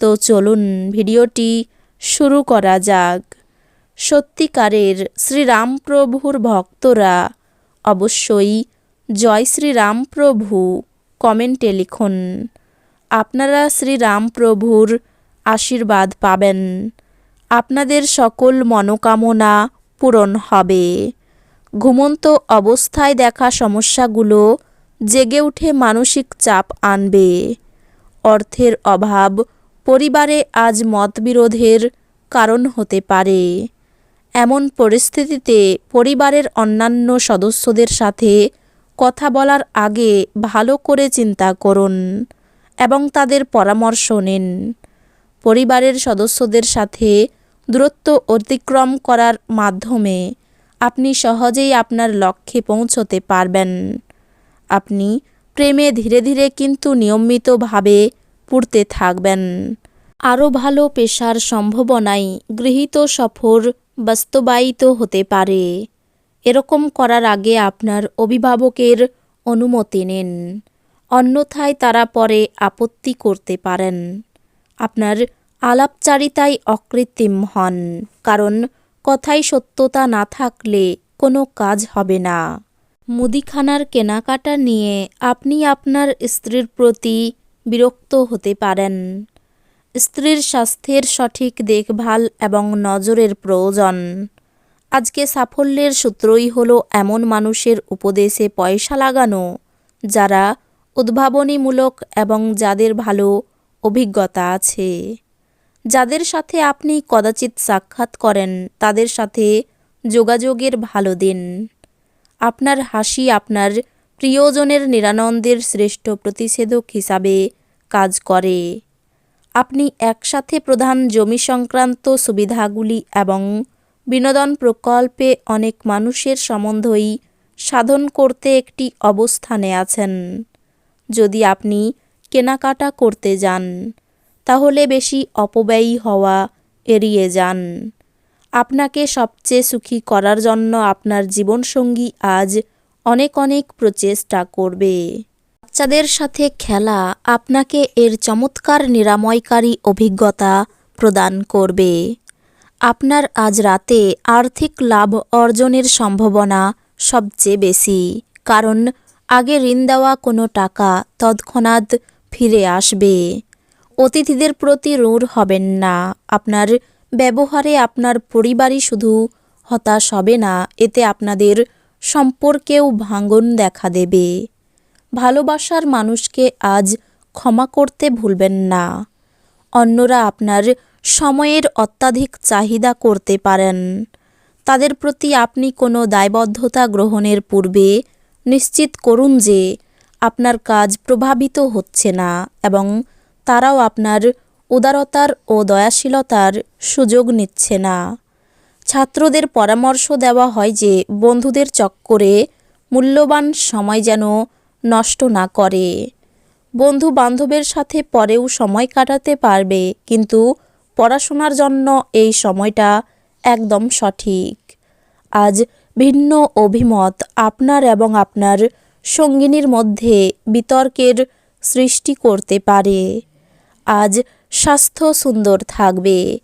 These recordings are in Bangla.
তো চলুন ভিডিওটি শুরু করা যাক। সত্যিকারের শ্রীরামপ্রভুর ভক্তরা অবশ্যই জয় শ্রীরামপ্রভু কমেন্টে লিখুন। আপনারা শ্রীরামপ্রভুর আশীর্বাদ পাবেন। আপনাদের সকল মনোকামনা পূরণ হবে। ঘুমন্ত অবস্থায় দেখা সমস্যাগুলো জেগে উঠে মানসিক চাপ আনবে। অর্থের অভাব পরিবারে আজ মতবিরোধের কারণ হতে পারে। এমন পরিস্থিতিতে পরিবারের অন্যান্য সদস্যদের সাথে কথা বলার আগে ভালো করে চিন্তা করুন এবং তাদের পরামর্শ নিন। পরিবারের সদস্যদের সাথে দূরত্ব অতিক্রম করার মাধ্যমে আপনি সহজেই আপনার লক্ষ্যে পৌঁছতে পারবেন। আপনি প্রেমে ধীরে ধীরে কিন্তু নিয়মিতভাবে পুড়তে থাকবেন। আরও ভালো পেশার সম্ভাবনাই গৃহীত সফর বাস্তবায়িত হতে পারে। এরকম করার আগে আপনার অভিভাবকের অনুমতি নিন। অন্যথায় তারা পরে আপত্তি করতে পারেন। আপনার আলাপচারিতায় অকৃত্রিম হন, কারণ কথায় সত্যতা না থাকলে কোনো কাজ হবে না। মুদিখানার কেনাকাটা নিয়ে আপনি আপনার স্ত্রীর প্রতি বিরক্ত হতে পারেন। স্ত্রীর স্বাস্থ্যের সঠিক দেখভাল এবং নজরের প্রয়োজন। আজকে সাফল্যের সূত্রই হলো এমন মানুষের উপদেশে পয়সা লাগানো, যারা উদ্ভাবনীমূলক এবং যাদের ভালো অভিজ্ঞতা আছে। যাদের সাথে আপনি কদাচিৎ সাক্ষাৎ করেন, তাদের সাথে যোগাযোগের ভালো দিন। আপনার হাসি আপনার প্রিয়জনের নিরানন্দের শ্রেষ্ঠ প্রতিষেধক হিসাবে কাজ করে। আপনি একসাথে প্রধান জমি সংক্রান্ত সুবিধাগুলি এবং বিনোদন প্রকল্পে অনেক মানুষের সম্বন্ধই সাধন করতে একটি অবস্থানে আছেন। যদি আপনি কেনাকাটা করতে যান, তাহলে বেশি অপব্যয়ী হওয়া এড়িয়ে যান। আপনাকে সবচেয়ে সুখী করার জন্য আপনার জীবনসঙ্গী আজ অনেক অনেক প্রচেষ্টা করবে। বাচ্চাদের সাথে খেলা আপনাকে এর চমৎকার নিরাময়কারী অভিজ্ঞতা প্রদান করবে। আপনার আজ রাতে আর্থিক লাভ অর্জনের সম্ভাবনা সবচেয়ে বেশি, কারণ আগে ঋণ দেওয়া কোনো টাকা তৎক্ষণাৎ ফিরে আসবে। অতিথিদের প্রতি রূঢ় হবেন না। আপনার ব্যবহারে আপনার পরিবারই শুধু হতাশ হবে না, এতে আপনাদের সম্পর্কেও ভাঙন দেখা দেবে। ভালোবাসার মানুষকে আজ ক্ষমা করতে ভুলবেন না। অন্যরা আপনার সময়ের অত্যাধিক চাহিদা করতে পারেন। তাদের প্রতি আপনি কোনো দায়বদ্ধতা গ্রহণের পূর্বে নিশ্চিত করুন যে আপনার কাজ প্রভাবিত হচ্ছে না এবং তারাও আপনার উদারতার ও দয়াশীলতার সুযোগ নিচ্ছে না। ছাত্রদের পরামর্শ দেওয়া হয় যে বন্ধুদের চক্করে মূল্যবান সময় যেন নষ্ট না করে। বন্ধু বান্ধবের সাথে পরেও সময় কাটাতে পারবে, কিন্তু পড়াশোনার জন্য এই সময়টা একদম সঠিক। আজ ভিন্ন অভিমত আপনার এবং আপনার সঙ্গিনীর মধ্যে বিতর্কের সৃষ্টি করতে পারে। আজ স্বাস্থ্য সুন্দর থাকবে।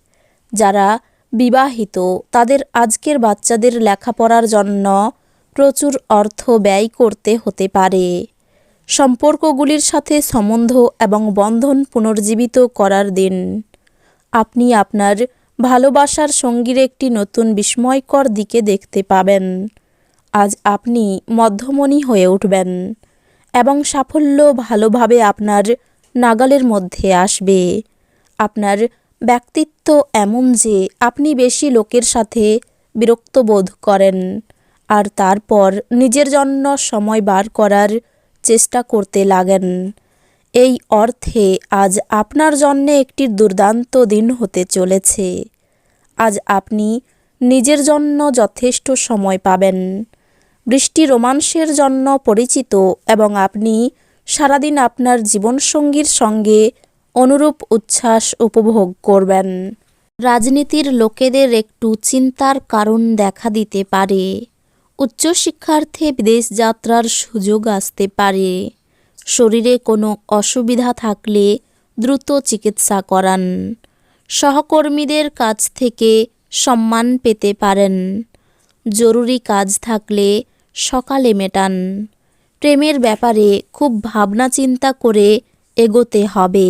যারা বিবাহিত, তাদের আজকের বাচ্চাদের লেখাপড়ার জন্য প্রচুর অর্থ ব্যয় করতে হতে পারে। সম্পর্কগুলির সাথে সম্বন্ধ এবং বন্ধন পুনর্জীবিত করার দিন। আপনি আপনার ভালোবাসার সঙ্গীর একটি নতুন বিস্ময়কর দিকে দেখতে পাবেন। আজ আপনি মধ্যমণি হয়ে উঠবেন এবং সাফল্য ভালোভাবে আপনার নাগালের মধ্যে আসবে। আপনার ব্যক্তিত্ব এমন যে আপনি বেশি লোকের সাথে বিরক্ত বোধ করেন, আর তারপর নিজের জন্য সময় বার করার চেষ্টা করতে লাগেন। এই অর্থে আজ আপনার জন্য একটি দুর্দান্ত দিন হতে চলেছে। আজ আপনি নিজের জন্য যথেষ্ট সময় পাবেন। বৃষ্টি রোমান্সের জন্য পরিচিত এবং আপনি সারাদিন আপনার জীবনসঙ্গীর সঙ্গে অনুরূপ উচ্ছ্বাস উপভোগ করবেন। রাজনীতির লোকেদের একটু চিন্তার কারণ দেখা দিতে পারে। উচ্চশিক্ষার্থে বিদেশ যাত্রার সুযোগ আসতে পারে। শরীরে কোনো অসুবিধা থাকলে দ্রুত চিকিৎসা করান। সহকর্মীদের কাছ থেকে সম্মান পেতে পারেন। জরুরি কাজ থাকলে সকালে মেটান। প্রেমের ব্যাপারে খুব ভাবনা চিন্তা করে এগোতে হবে।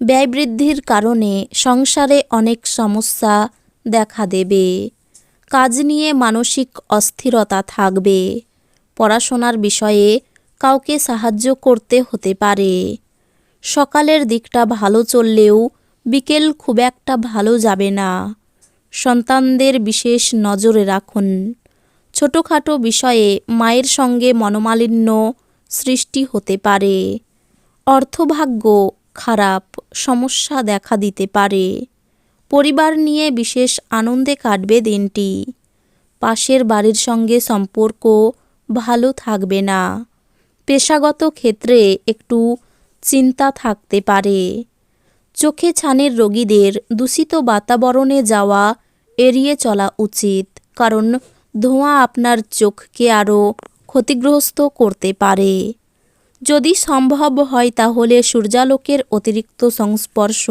ব্যয় বৃদ্ধির কারণে সংসারে অনেক সমস্যা দেখা দেবে। কাজ নিয়ে মানসিক অস্থিরতা থাকবে। পড়াশোনার বিষয়ে কাউকে সাহায্য করতে হতে পারে। সকালের দিকটা ভালো চললেও বিকেল খুব একটা ভালো যাবে না। সন্তানদের বিশেষ নজরে রাখুন। ছোটোখাটো বিষয়ে মায়ের সঙ্গে মনোমালিন্য সৃষ্টি হতে পারে। অর্থভাগ্য খারাপ, সমস্যা দেখা দিতে পারে। পরিবার নিয়ে বিশেষ আনন্দে কাটবে দিনটি। পাশের বাড়ির সঙ্গে সম্পর্ক ভালো থাকবে না। পেশাগত ক্ষেত্রে একটু চিন্তা থাকতে পারে। চোখে ছানের রোগীদের দূষিত বাতাবরণে যাওয়া এড়িয়ে চলা উচিত, কারণ ধোঁয়া আপনার চোখকে আরও ক্ষতিগ্রস্ত করতে পারে। যদি সম্ভব হয় তাহলে সূর্যালোকের অতিরিক্ত সংস্পর্শ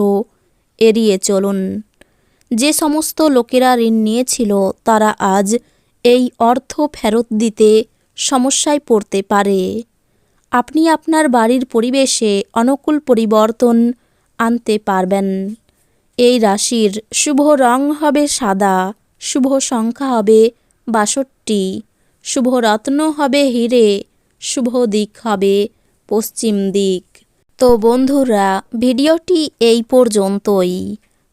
এড়িয়ে চলুন। যে সমস্ত লোকেরা ঋণ নিয়েছিল, তারা আজ এই অর্থ ফেরত দিতে সমস্যায় পড়তে পারে। আপনি আপনার বাড়ির পরিবেশে অনুকূল পরিবর্তন আনতে পারবেন। এই রাশির শুভ রং হবে সাদা, শুভ সংখ্যা হবে বাষট্টি, শুভ রত্ন হবে হিরে, শুভ দিক হবে পশ্চিম দিক। তো বন্ধুরা, ভিডিওটি এই পর্যন্তই।